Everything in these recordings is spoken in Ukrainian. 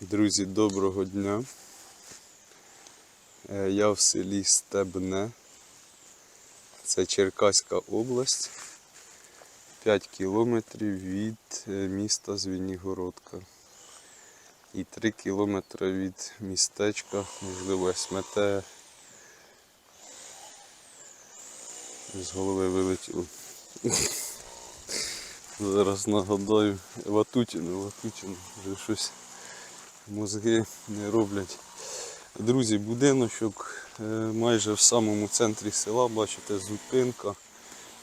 Друзі, доброго дня. Е, Я в селі Стебне. Це Черкаська область. 5 кілометрів від е, міста Звенігородка. І 3 кілометри від містечка, можливо, смете. З голови вилетіло. Зараз нагадаю. Ватутіно, Ватутіно. Вже щось мозги не роблять. Друзі, будиночок е, майже в самому центрі села, бачите, зупинка,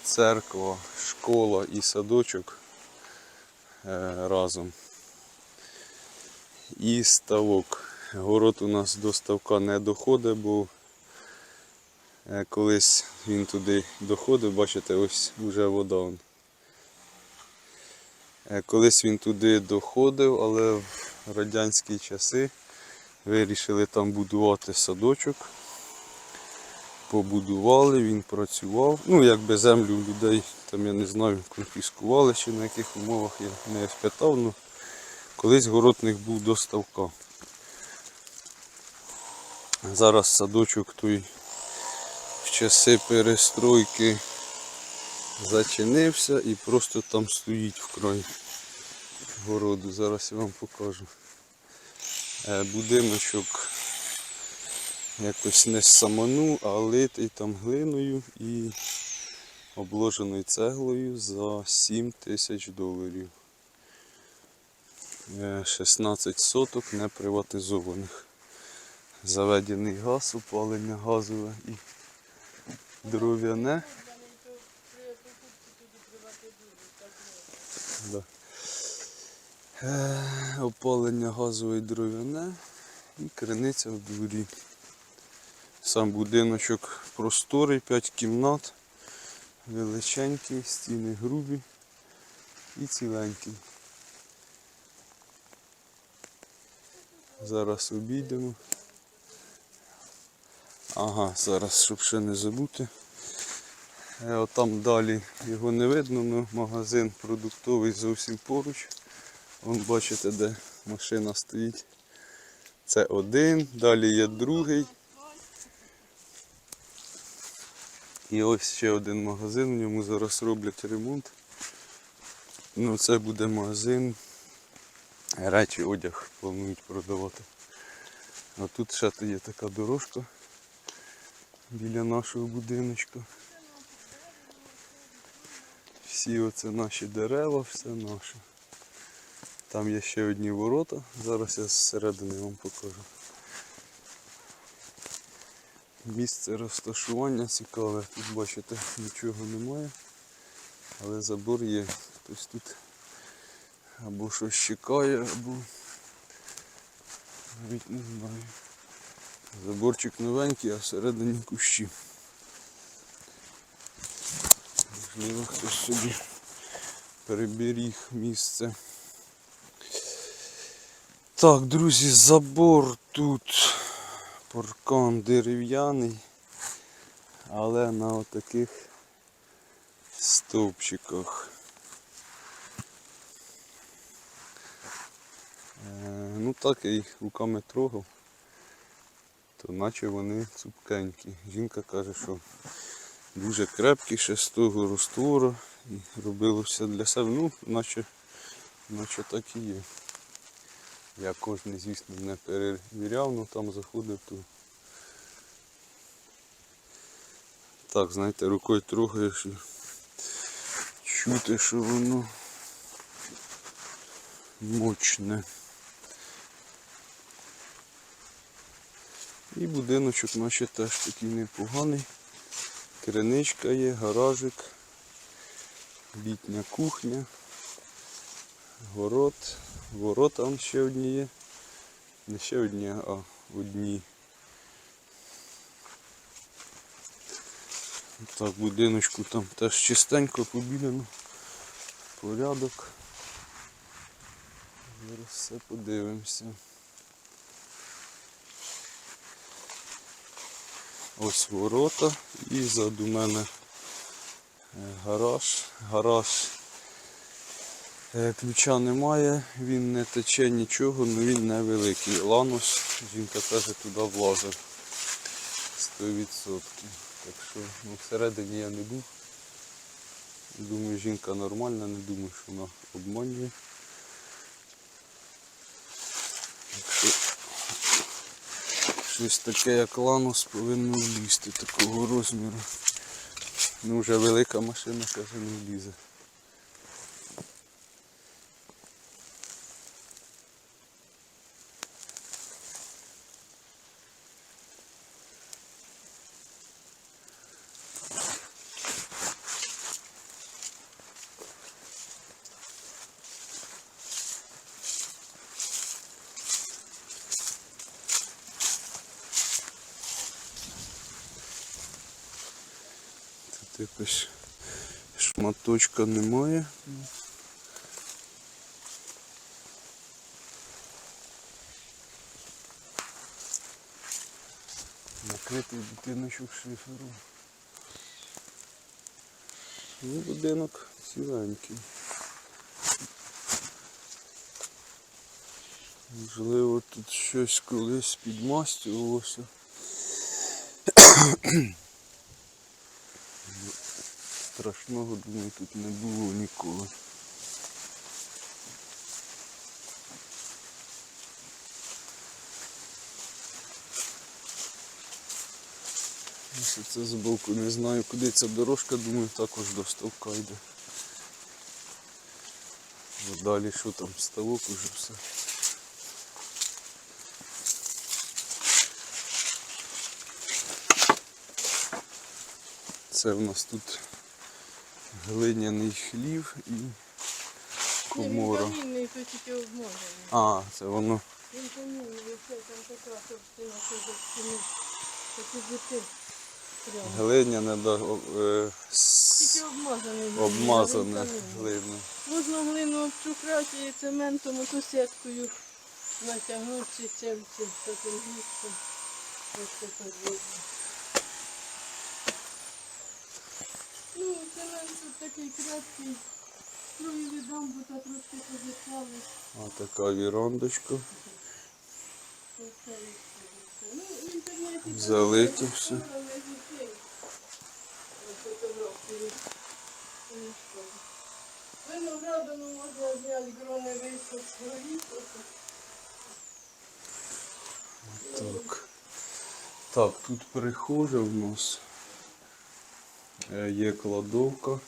церква, школа і садочок е, разом. І ставок. Город у нас до ставка не доходить, бо е, колись він туди доходив, бачите, ось вже вода. Колись він туди доходив, але радянські часи вирішили там будувати садочок. Побудували, він працював. Ну, якби землю людей, там я не знаю, конфіскували чи на яких умовах я не спитав, але колись городник був до ставка. Зараз садочок той в часи перестройки зачинився і просто там стоїть вкрай городу. Зараз я вам покажу. Е, Будиночок якось не саману, а литий там глиною і обложений цеглою за 7 тисяч доларів. Е, 16 соток не приватизованих. Заведений газ, опалення газове і дров'яне. Да. Е, Опалення газове і дров'яне і криниця в дворі. Сам будиночок просторий, 5 кімнат, величенький, стіни грубі і ціленький. Зараз обійдемо. Ага, зараз, щоб ще не забути. Е, Отам далі його не видно, але магазин продуктовий зовсім поруч. Вон бачите, де машина стоїть. Це один, далі є другий. І ось ще один магазин, в ньому зараз роблять ремонт. Ну, це буде магазин. Речі, одяг планують продавати. А тут ще є така дорожка біля нашого будиночка. Всі оце наші дерева, все наше. Там є ще одні ворота. Зараз я зсередини вам покажу. Місце розташування цікаве. Тут бачите нічого немає. Але забор є. Хтось тут або щось чекає, або навіть не знаю. Заборчик новенький, а всередині кущі. Можливо, хтось собі переберіг місце. Так, друзі, забор тут паркан дерев'яний, але на отаких стовпчиках. Е, ну так я їх руками трогав, то наче вони цупкенькі. Жінка каже, що дуже крепкі, ще з того розтвору і робило все для себе. Ну, наче, наче так і є. Я кожен, звісно, не перевіряв, але там заходив, то так, знаєте, рукою трогаєш і чути, що воно мощне. І будиночок наче теж такий непоганий. Криничка є, гаражик, літня кухня, город, ворота он ще одні є. Не ще одні, а одні. Так, будиночку там теж чистенько побілено. Порядок. Зараз все подивимося. Ось ворота і ззаду мене е, гараж. Гараж Ключа немає, він не тече нічого, але він невеликий. Ланос, жінка каже, туди влазив 100%. Так що ну, всередині я не був. Думаю, жінка нормальна, не думаю, що вона обманює. Щось таке, як ланос, повинно влізти такого розміру. Ну, вже велика машина, каже, не влізе. Якось шматочка немає. Накритий будиночок шифером. Ну, будинок ціленький. Можливо, тут щось колись підмастювалося. Страшного, думаю, тут не було ніколи. Якщо це збоку, не знаю, куди ця дорожка, думаю, також до стовка йде. Бо далі що там, ставок уже все. Це в нас тут глиняний хлів і комора. Він камінний, то тільки обмазаний. А, це воно. Він камінний, все, там така товстина, що. Такі бути прямо. Глиняне, да, о- е, с- Тільки обмазаний. він, обмазане камінний. глиною. Можна глину обчухрати і цементом, ото сіткою натягнути ці цельці таким густом. Ось це так видно. Ну, цемент тут такий крепкий. Строї віддам, бо та трошки позичали. А така вірондочка. Ну, в інтернеті Залиті все. Фотографії. Ну, що. Виноградину можна зняти грони висок горіх. Так. Так, тут прихожа в нас. Е, Є кладовка.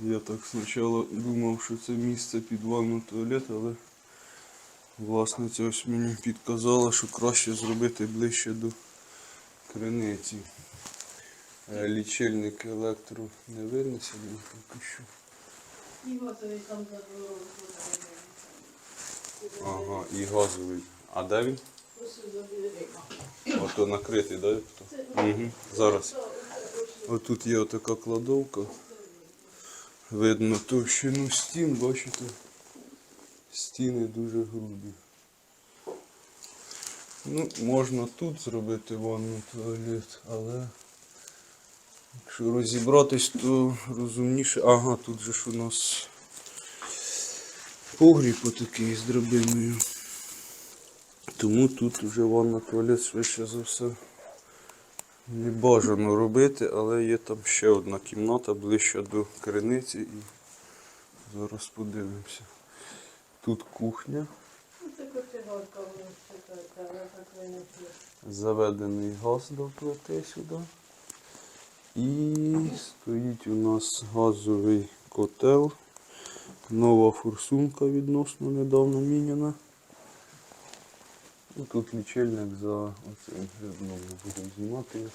Я так спочатку думав, що це місце під ванну туалет, але власниця ось мені підказала, що краще зробити ближче до криниці. Е, Лічильник електро не винесений поки що. Ага, і газовий. А де він? Ото накритий, да? Угу. Зараз. Отут є така кладовка. Видно товщину стін, бачите? Стіни дуже грубі. Ну, можна тут зробити ванну туалет, але якщо розібратись, то розумніше. Ага, тут же ж у нас погріб отакий з драбиною. Тому тут вже ванна туалет швидше за все не бажано робити, але є там ще одна кімната ближче до криниці і зараз подивимося. Тут кухня, заведений газ до плити сюди. І стоїть у нас газовий котел. Нова форсунка відносно недавно міняна. І тут лічильник за оцим знову будемо знімати.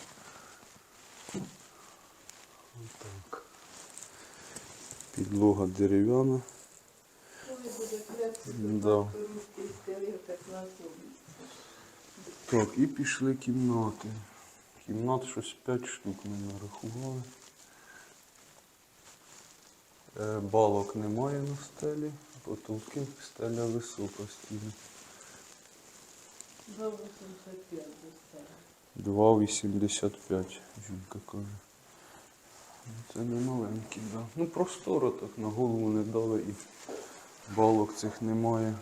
Отак. Підлога дерев'яна. Да. так і пішли кімнати. Кімнат щось 5 штук ми нарахували. Е, Балок немає на стелі, потолки, стеля висока стіна. 2,85 до стелі. 2,85, жінка каже. Це не маленький, да. Ну просторо так на голову не дали і балок цих немає.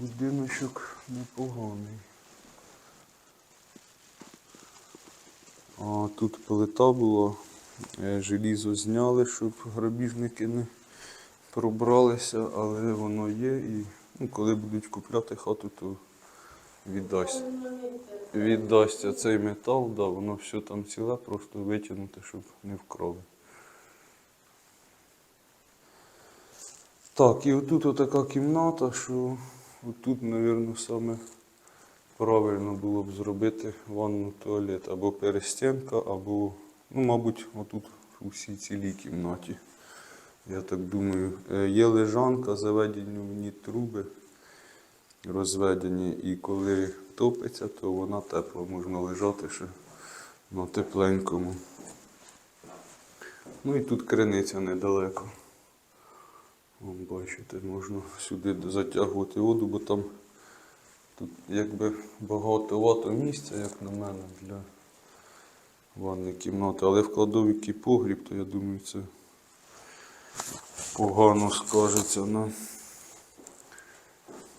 Будиночок непоганий. А тут плита була, е, желізо зняли, щоб грабіжники не пробралися, але воно є і ну, коли будуть купляти хату, то віддасть. Віддасться цей метал, да, воно все там ціле, просто витягнути, щоб не вкрали. Так, і отут отака кімната, що отут, мабуть, саме правильно було б зробити ванну туалет або перестінка, або, ну, мабуть, отут у всій цілій кімнаті. Я так думаю, Е, є лежанка, заведені в ній труби розведені, і коли топиться, то вона тепла, можна лежати ще на тепленькому. Ну і тут криниця недалеко. Бачите, можна сюди затягувати воду, бо там тут якби багатовато місця, як на мене, для ванної кімнати. Але в кладовики погріб, то я думаю, це погано скажеться на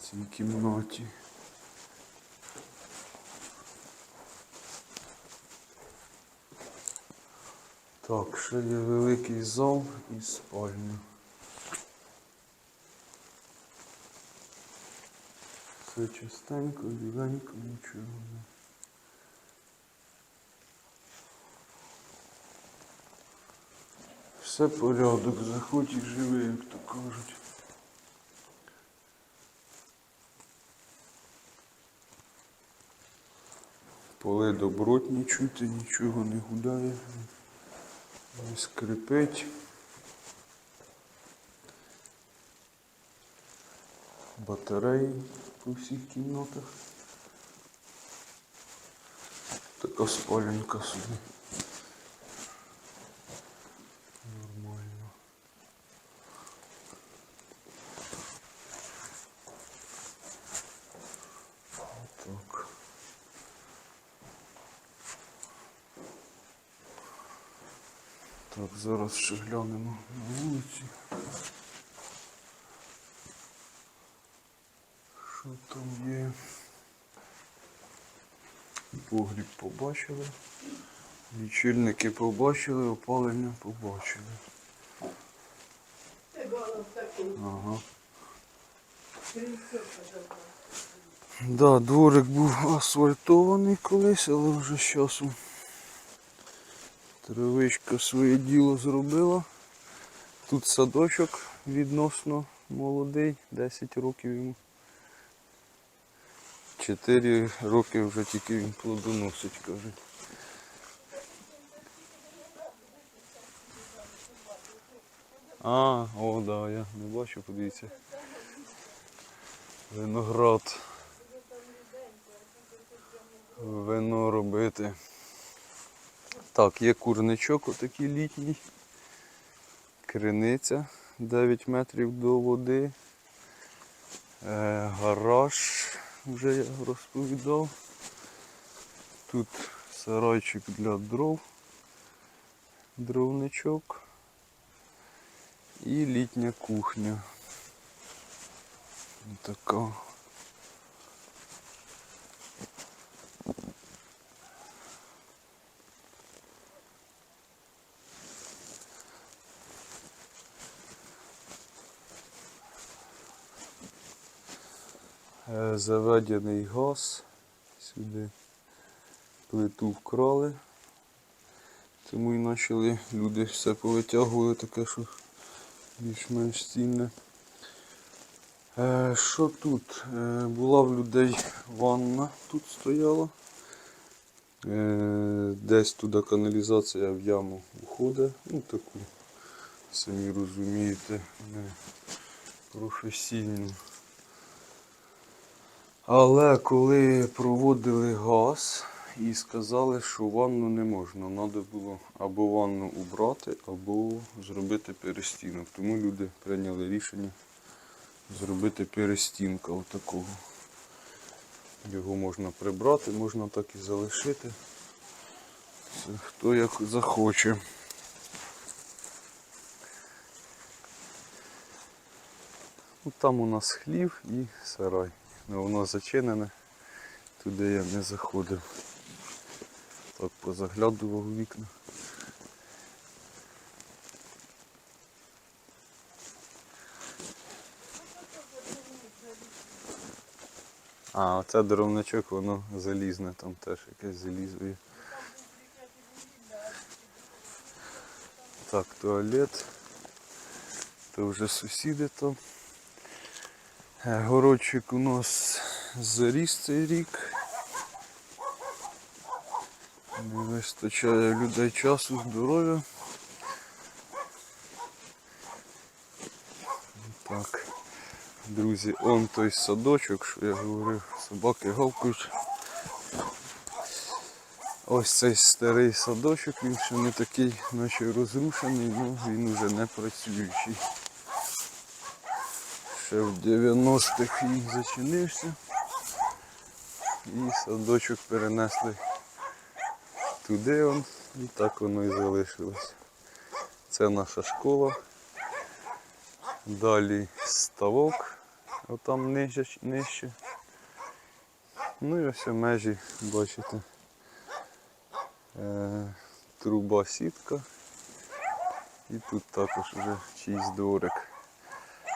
цій кімнаті. Так, ще є великий зал і спальня. Все чистенько, рівненько, нічого не. Все порядок, заходь і живи, як то кажуть. Поли добротні чути, нічого не гудає, не скрипить. Батареї по всіх кімнатах. Така спаленька собі. Зараз ще глянемо на вулиці. Що там є? Погріб побачили. Лічильники побачили, опалення побачили. Ага. Да, дворик був асфальтований колись, але вже з часом травичка своє діло зробила. Тут садочок відносно молодий, 10 років йому. 4 роки вже тільки він плодоносить, кажуть. А, о, да, я не бачу, подивіться. Виноград. Вино робити. Так, є курничок отакий літній. Криниця 9 метрів до води. Е, гараж, вже я розповідав. Тут сарайчик для дров, дровничок і літня кухня. Така. Заведений газ. Сюди плиту вкрали. Тому і почали люди все повитягували таке, що більш-менш цінне. Е, Що тут? Е, Була в людей ванна тут стояла. Е, Десь туди каналізація в яму уходить. Ну таку, самі розумієте, професійну. Але коли проводили газ і сказали, що ванну не можна, треба було або ванну убрати, або зробити перестінок. Тому люди прийняли рішення зробити перестінка отакого. Його можна прибрати, можна так і залишити. Це хто як захоче. Ну, там у нас хлів і сарай. Ну, воно зачинене, туди я не заходив. Так позаглядував у вікна. А, оце дровничок, воно залізне, там теж якесь залізо є. Так, туалет. То вже сусіди там. Е, Городчик у нас заріс цей рік. Не вистачає людей часу, здоров'я. Так. Друзі, он той садочок, що я говорив, собаки гавкають. Ось цей старий садочок, він ще не такий, наче розрушений, ну він уже не працюючий. Ще в 90-х він зачинився. І садочок перенесли туди он, і так воно і залишилось. Це наша школа. Далі ставок, отам нижче. нижче. Ну і ось межі, бачите. Е, труба сітка. І тут також вже чийсь дворик.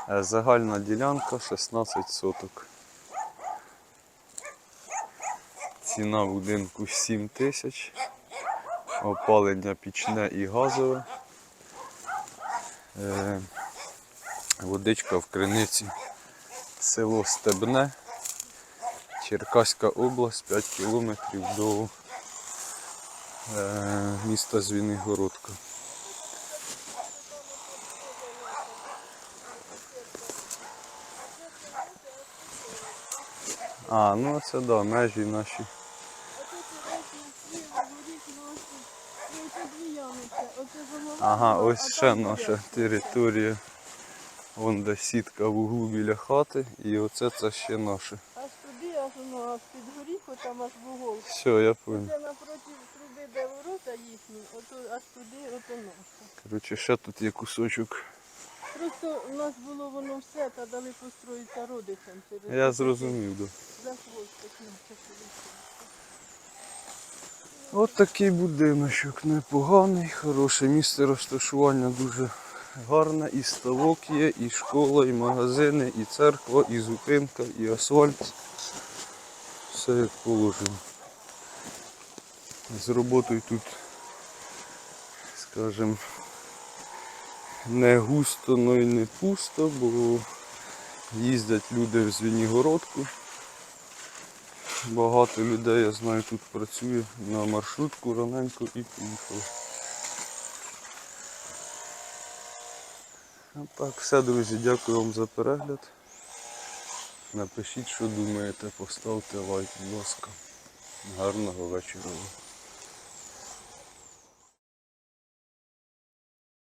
Е, загальна ділянка 16 соток. Ціна будинку 7 тисяч. Опалення пічне і газове. Е, Водичка в криниці. Село Стебне, Черкаська область, 5 кілометрів до е, міста Звінигородка. А, ну це да, межі наші. Ага, ось ще наша територія. Вон де сітка в углу біля хати, і оце це ще наше. Аж туди, аж воно, аж під горіху, там аж вугол. Все, я понял. Це напроти труби, де ворота їхні, ото аж туди, ото наше. Коротше, ще тут є кусочок. Просто у нас було воно все, та дали построїться родичам. через Я зрозумів, да. За хвостик наше полетіло. От такий будиночок непоганий, хороше місце розташування дуже гарне. І ставок є, і школа, і магазини, і церква, і зупинка, і асфальт. Все як положено. З роботою тут, скажімо, не густо, но й не пусто, бо їздять люди в Звенігородку. Багато людей, я знаю, тут працює на маршрутку раненько і поїхали. Так, все, друзі, дякую вам за перегляд. Напишіть, що думаєте, поставте лайк, будь ласка. Гарного вечора.